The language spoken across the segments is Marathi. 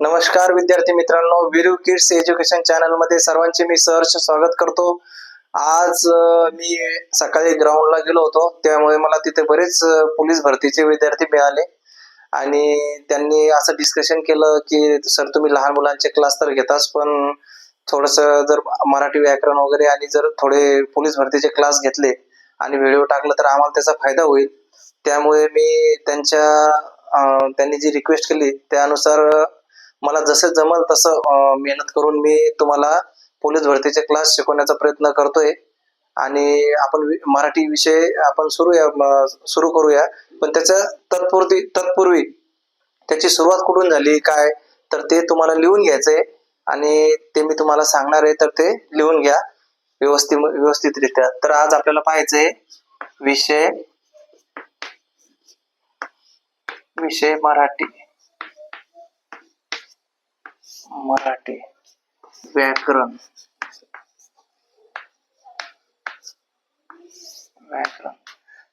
नमस्कार विद्यार्थी मित्रांनो. विरू किड्स एज्युकेशन चॅनलमध्ये सर्वांचे मी सहर्ष स्वागत करतो. आज मी सकाळी ग्राउंडला गेलो होतो. त्यामुळे मला तिथे बरेच पोलीस भरतीचे विद्यार्थी मिळाले. आणि त्यांनी असं डिस्कशन केलं की सर तुम्ही लहान मुलांचे क्लास तर घेताच पण थोडस जर मराठी व्याकरण वगैरे आणि जर थोडे पोलीस भरतीचे क्लास घेतले आणि व्हिडिओ टाकलं तर आम्हाला त्याचा फायदा होईल. त्यामुळे मी त्यांच्या त्यांनी जी रिक्वेस्ट केली त्यानुसार मला जसं जमल तसं मेहनत करून मी तुम्हाला पोलीस भरतीचे क्लास शिकवण्याचा प्रयत्न करतोय. आणि आपण वि- मराठी विषय आपण सुरूया म- सुरू करूया. पण त्याच्या तत्पूर्वी तत्पूर्वी त्याची सुरुवात कुठून झाली काय? तर ते तुम्हाला लिहून घ्यायचंय. आणि ते मी तुम्हाला सांगणार आहे तर ते लिहून घ्या. व्यवस्थित व्यवस्थितरित्या. तर आज आपल्याला पाहायचंय विषय विषय मराठी. मराठी व्याकरण. व्याकरण.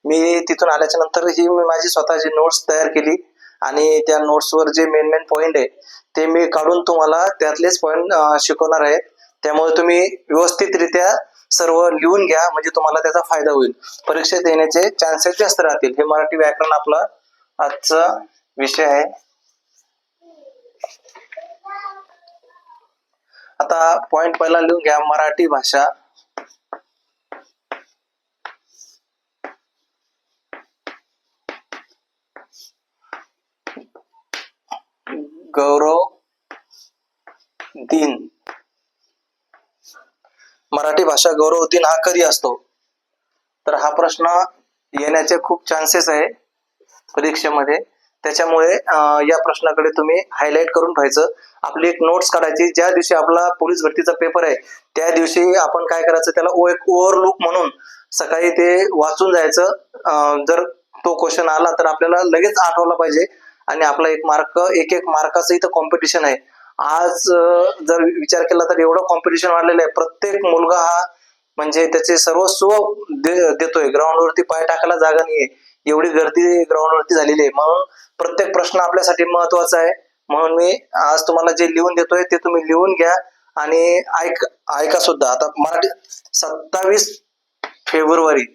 मी तिथून आल्याच्यानंतर ही मी माझी स्वतःची नोट्स तयार केली आणि त्या नोट्सवर जे मेन मेन पॉइंट आहे ते मी काढून तुम्हाला त्यातलेच पॉइंट शिकवणार आहे. त्यामुळे तुम्ही व्यवस्थितरित्या सर्व लिहून घ्या म्हणजे तुम्हाला त्याचा फायदा होईल. परीक्षेत येण्याचे चान्सेस जास्त राहतील. हे मराठी व्याकरण आपला आजचा विषय आहे. आता पॉइंट पहिला लिहून घ्या मराठी भाषा. गौरव दिन. मराठी भाषा गौरव दिन हा कधी असतो? तर हा प्रश्न येण्याचे खूप चान्सेस आहे परीक्षेमध्ये. त्याच्यामुळे या प्रश्नाकडे तुम्ही हायलाईट करून पाहायचं. आपली एक नोट्स काढायची. ज्या दिवशी आपला पोलीस भरतीचा पेपर आहे त्या दिवशी आपण काय करायचं? त्याला ओ- एक ओव्हरलुक म्हणून सकाळी ते वाचून जायचं. जर तो क्वेश्चन आला तर आपल्याला लगेच आठवला पाहिजे. आणि आपला एक मार्क एक एक मार्काचं इथं कॉम्पिटिशन आहे. आज जर विचार केला तर एवढं कॉम्पिटिशन वाढलेलं आहे. प्रत्येक मुलगा हा म्हणजे त्याचे सर्वस्व देतोय. ग्राउंडवरती पाय टाकायला जागा नाहीये. एवढी गर्दी ग्राउंडवरती झालेली आहे. म्हणून प्रत्येक प्रश्न आपल्यासाठी महत्त्वाचा आहे. म्हणून मी आज तुम्हाला जे लिहून देतोय ते तुम्ही लिहून घ्या आणि ऐक ऐका सुद्धा. आता मराठी सत्तावीस फेब्रुवारी.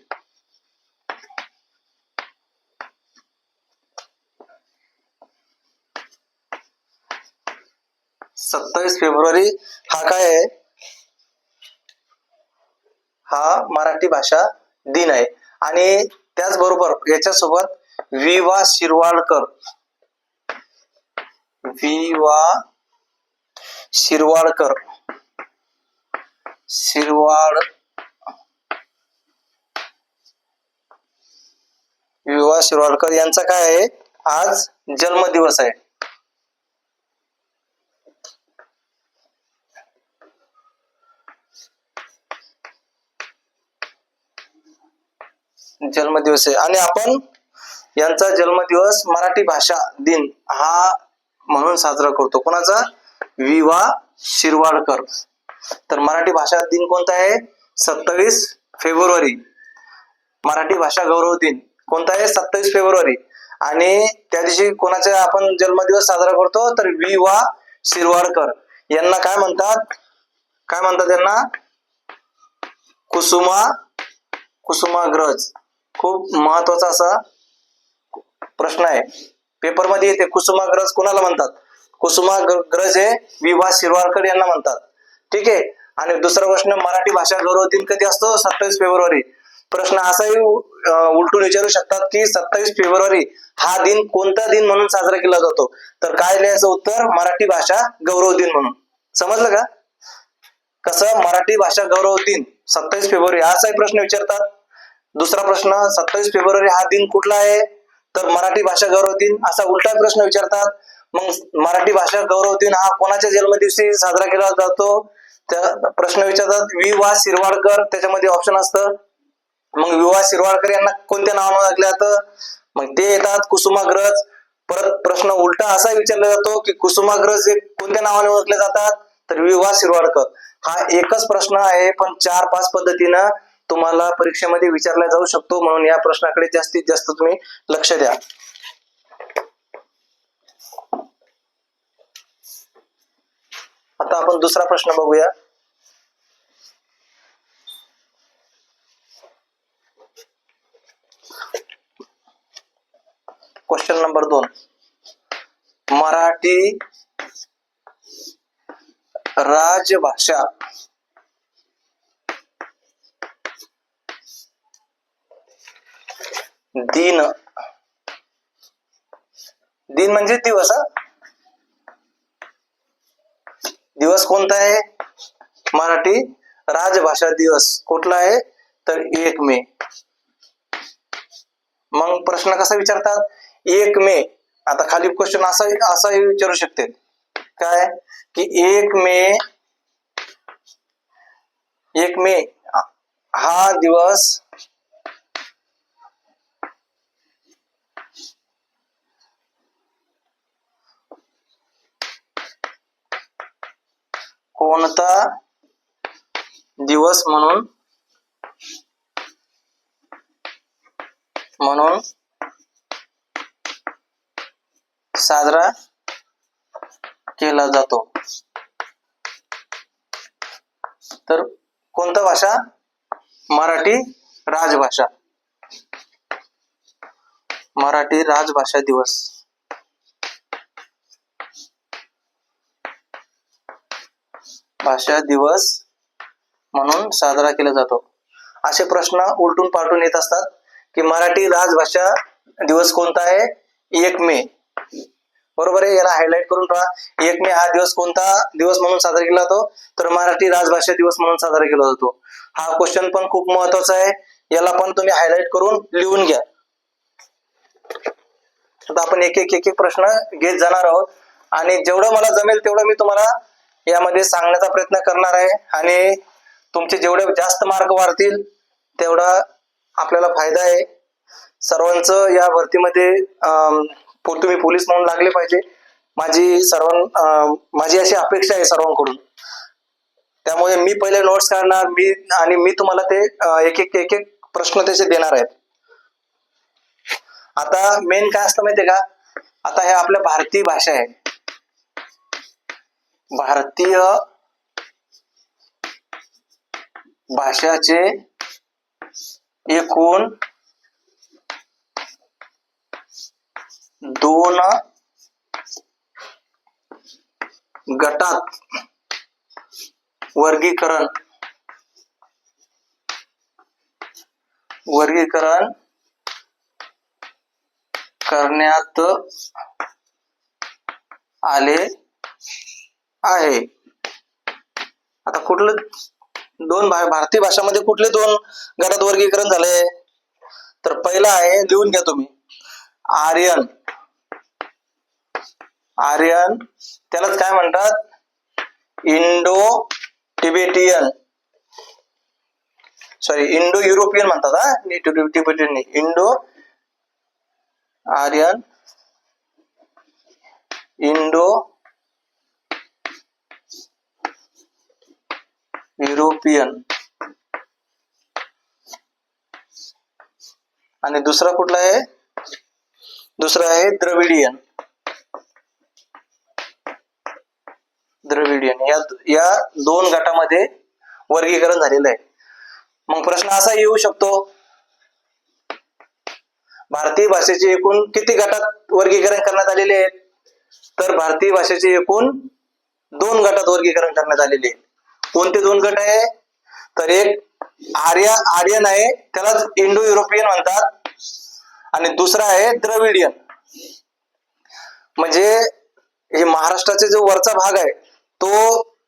सत्तावीस फेब्रुवारी हा काय आहे? हा मराठी भाषा दिन आहे. आणि त्याचबरोबर याच्यासोबत वि वा शिरवाडकर. वि वा शिरवाडकर. शिरवाड विवा शिरवाडकर यांचा काय आहे? आज जन्मदिवस आहे. जन्मदिवस आहे. आणि आपण यांचा जन्मदिवस मराठी भाषा दिन हा म्हणून साजरा करतो. कोणाचा? विवा शिरवाडकर. तर मराठी भाषा दिन कोणता आहे? सत्तावीस फेब्रुवारी. मराठी भाषा गौरव दिन कोणता आहे? सत्तावीस फेब्रुवारी. आणि त्या दिवशी कोणाचा आपण जन्मदिवस साजरा करतो? तर वि वा शिरवाडकर. यांना काय म्हणतात? काय म्हणतात यांना? कुसुमा कुसुमाग्रज. खूप महत्त्वाचा असा प्रश्न आहे. पेपरमध्ये येते कुसुमाग्रज कोणाला म्हणतात? कुसुमाग्रज हे विभा शिरवाडकर यांना म्हणतात. ठीक आहे? आणि दुसरा प्रश्न मराठी भाषा गौरव दिन कधी असतो? सत्तावीस फेब्रुवारी. प्रश्न असाही उलटून विचारू शकतात की सत्तावीस फेब्रुवारी हा दिन कोणता दिन म्हणून साजरा केला जातो? तर काय लिहायचं उत्तर? मराठी भाषा गौरव दिन म्हणून. समजलं का? कसं? मराठी भाषा गौरव दिन सत्तावीस फेब्रुवारी. असाही प्रश्न विचारतात. दुसरा प्रश्न सत्तावीस फेब्रुवारी हा दिन कुठला आहे? तर मराठी भाषा गौरव दिन असा उलटा प्रश्न विचारतात. मग मराठी भाषा गौरव दिन हा कोणाच्या जन्मदिवशी साजरा केला जातो? त्या प्रश्न विचारतात वि. वा. शिरवाडकर. त्याच्यामध्ये ऑप्शन असतं. मग विवा शिरवाडकर यांना कोणत्या नावानं ओळखलं जातं? मग ते येतात कुसुमाग्रज. परत प्रश्न उलटा असा विचारला जातो की कुसुमाग्रज हे कोणत्या नावाने ओळखले जातात? तर विवा शिरवाडकर. हा एकच प्रश्न आहे पण चार पाच पद्धतीनं तुम्हाला परीक्षेमध्ये विचारला जाऊ शकतो म्हणून या प्रश्नाकडे जास्तीत जास्त तुम्ही लक्ष द्या. आता आपण दुसरा प्रश्न बघूया. क्वेश्चन नंबर दोन. मराठी राजभाषा दिन. दिन म्हणजे दिवस हा? दिवस कोणता आहे? मराठी राजभाषा दिवस. कुठला आहे? तर एक मे. मग प्रश्न कसा विचारतात? एक मे. आता खाली क्वेश्चन असा असाही विचारू शकते. काय? की एक मे एक मे. हा दिवस कोणता दिवस म्हणून म्हणून साजरा केला जातो. तर कोणता भाषा? मराठी राजभाषा. मराठी राजभाषा दिवस. भाषा दिवस म्हणून साजरा केला जातो. असे प्रश्न उलटून पालटून येत असतात की मराठी राजभाषा दिवस कोणता आहे? एक मे. बरोबर आहे? याला हायलाइट करून ठेवा एक मे हा दिवस कोणता दिवस म्हणून साजरा केला जातो? तर मराठी राजभाषा दिवस म्हणून साजरा केला जातो. हा क्वेश्चन पण खूप महत्त्वाचा आहे. याला पण तुम्ही हायलाइट करून लिहून घ्या. आता आपण एक एक एक एक प्रश्न घेत जाणार आहोत. आणि जेवढं मला जमेल तेवढं मी तुम्हाला यामध्ये सांगण्याचा प्रयत्न करणार आहे आणि तुमचे जेवढे जास्त मार्क वाढतील तेवढा आपल्याला फायदा आहे. सर्वांचं या भरतीमध्ये तुम्ही पोलीस म्हणून लागले पाहिजे. माझी सर्वां माझी अशी अपेक्षा आहे सर्वांकडून. त्यामुळे मी पहिले नोट्स काढणार मी आणि मी तुम्हाला ते एक एक एक एक प्रश्न त्याचे देणार आहेत. आता मेन काय असतं माहितीये का? आता हे आपल्या भारतीय भाषा आहे. भारतीय भाषाचे एकूण दोन गटात वर्गीकरण वर्गीकरण करण्यात आले. आहे. आता कुठलं दोन भा- भारतीय भाषामध्ये कुठले दोन गटात वर्गीकरण झाले तर पहिला आहे लिहून घ्या तुम्ही. आर्यन. आर्यन त्यालाच काय म्हणतात? Indo Tibetan sorry Indo European म्हणतात हा? Tibetan Indo Aryan Indo European. आणि दुसरा कुठला आहे? दुसरा आहे द्रविडियन. द्रविडियन. या या दोन गटामध्ये वर्गीकरण झालेलं आहे. मग प्रश्न असा येऊ शकतो भारतीय भाषेचे एकूण किती गटात वर्गीकरण करण्यात आलेले आहे तर भारतीय भाषेचे एकूण दोन गटात वर्गीकरण करण्यात आलेले आहे कोणते दोन गट आहे? तर एक आर्य आर्यन आहे त्यालाच इंडो युरोपियन म्हणतात. आणि दुसरा आहे द्रविडियन. म्हणजे हे महाराष्ट्राचे जो वरचा भाग आहे तो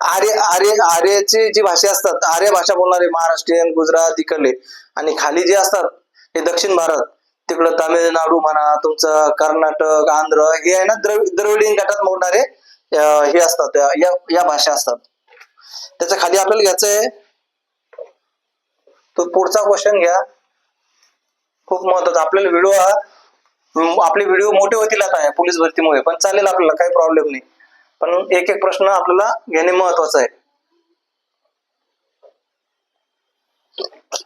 आर्य आर्य आर्याची जी भाषा असतात आर्य भाषा बोलणारे महाराष्ट्रीयन गुजरात इकडले आणि खाली जे असतात हे दक्षिण भारत तिकडं तामिळनाडू म्हणा तुमचं कर्नाटक आंध्र हे आहे ना द्रविडियन गटात मोडणारे हे असतात या या भाषा असतात. त्याच्याखाली आपल्याला घ्यायचं आहे तो पुढचा क्वेश्चन घ्या. खूप महत्त्वाचा. आपल्याला व्हिडिओ हा आपले व्हिडिओ मोठे होतील आता पोलीस भरतीमुळे पण चालेल आपल्याला काही प्रॉब्लेम नाही. पण एक एक प्रश्न आपल्याला घेणे महत्वाचं आहे.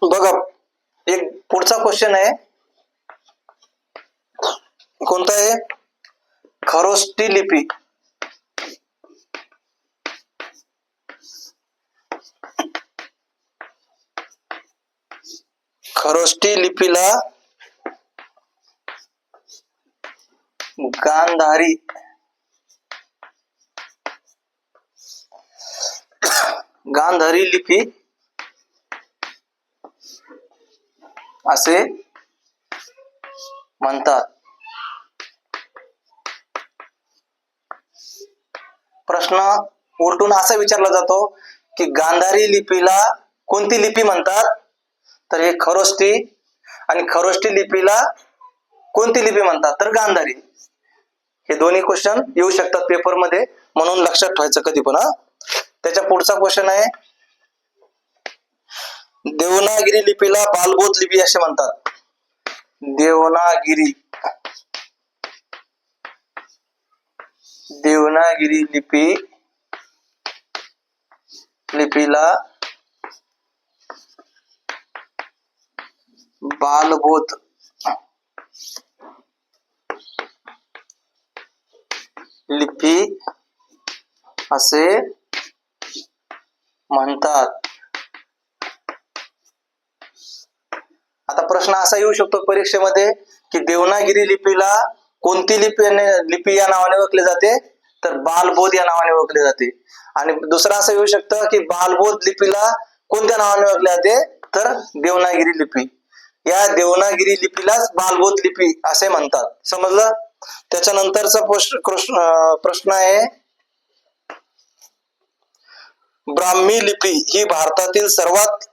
बघा एक पुढचा क्वेश्चन आहे. कोणता आहे? खरोष्टी लिपी. खरोष्टी लिपीला गांधारी. गांधारी लिपी असे म्हणतात. प्रश्न उलटून असा विचारला जातो की गांधारी लिपीला कोणती लिपी म्हणतात? तर हे खरोष्टी आणि खरोष्टी लिपीला कोणती लिपी म्हणतात? तर गांधारी. हे दोन्ही क्वेश्चन येऊ शकतात पेपरमध्ये म्हणून लक्षात ठेवायचं कधी पण हा. त्याच्या पुढचा क्वेश्चन आहे देवनागिरी लिपीला बालबोध लिपी असे म्हणतात. देवनागिरी. देवनागिरी लिपी लिपीला बालबोध लिपी असे म्हणतात. आता प्रश्न असा येऊ शकतो परीक्षेमध्ये की देवनागिरी लिपीला कोणती लिपी लिपी या नावाने ओळखली जाते? तर बालबोध या नावाने ओळखली जाते. आणि दुसरं असं येऊ शकतं की बालबोध लिपीला कोणत्या नावाने ओळखले जाते? तर देवनागिरी लिपी. या देवनागिरी लिपीलाच बालबोध लिपी असे म्हणतात. समजलं? त्याच्यानंतरचा प्रश्न प्रश्न आहे ब्राह्मी लिपी ही भारतातील सर्वात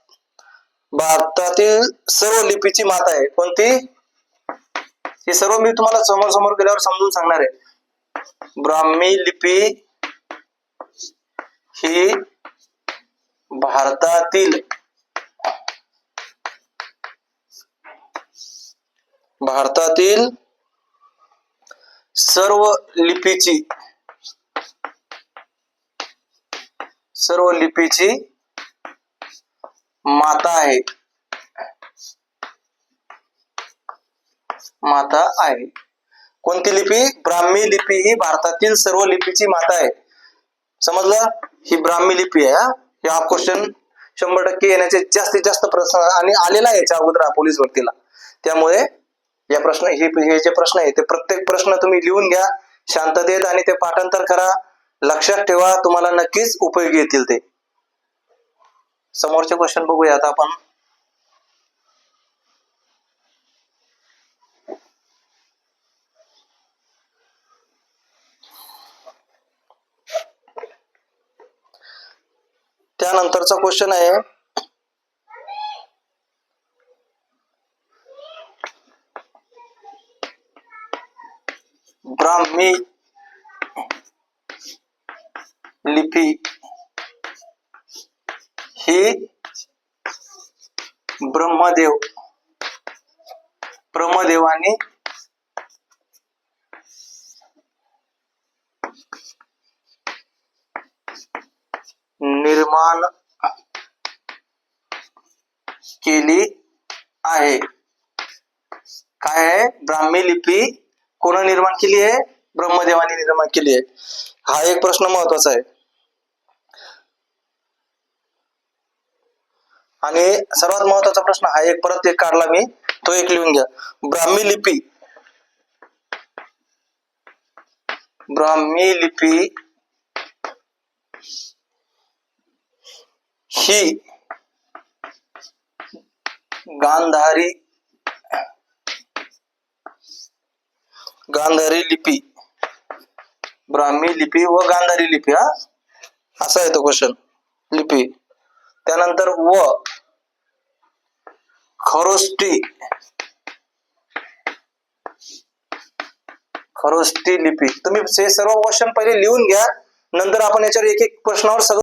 भारतातील सर्व लिपीची माता आहे. कोणती? हे सर्व मी तुम्हाला समोर समोर गेल्यावर समजून सांगणार आहे. ब्राह्मी लिपी ही भारतातील भारतातील सर्व लिपीची सर्व लिपीची माता आहे. माता आहे. कोणती लिपी? ब्राह्मी लिपी ही भारतातील सर्व लिपीची माता आहे. समजलं? ही ब्राह्मी लिपी आहे हा? हे क्वेश्चन शंभर टक्के येण्याचे जास्तीत जास्त प्रश्न आणि आलेला आहे याच्या अगोदर पोलीस भरतीला. त्यामुळे या प्रश्न हे हे जे प्रश्न आहे ते प्रत्येक प्रश्न तुम्ही लिहून घ्या शांततेत आणि ते पाठांतर करा. लक्षात ठेवा तुम्हाला नक्कीच उपयोगी येतील ते. समोरचे क्वेश्चन बघूया आता आपण. त्यानंतरचा क्वेश्चन आहे ब्राह्मी लिपि ही ब्रह्मदेव ब्रह्मदेवाने निर्माण केली आहे. काय आहे? ब्राह्मी लिपी कोण निर्माण केली आहे? ब्रह्मदेवाने निर्माण केली आहे. हा एक प्रश्न महत्त्वाचा आहे. आणि सर्वात महत्त्वाचा प्रश्न हा एक परत एक काढला मी. तो एक लिहून घ्या. ब्राह्मी लिपी. ब्राह्मी लिपी ही गांधारी गांधारी लिपी ब्राह्मी लिपी व गांधारी लिपी हा? तो क्वेश्चन लिपी त्यानंतर व. खरोष्टी. खरोष्टी लिपी तुम्ही सर्व क्वेश्चन पहिले लिहून घ्या. नंतर आपण एक एक प्रश्नावर सगळं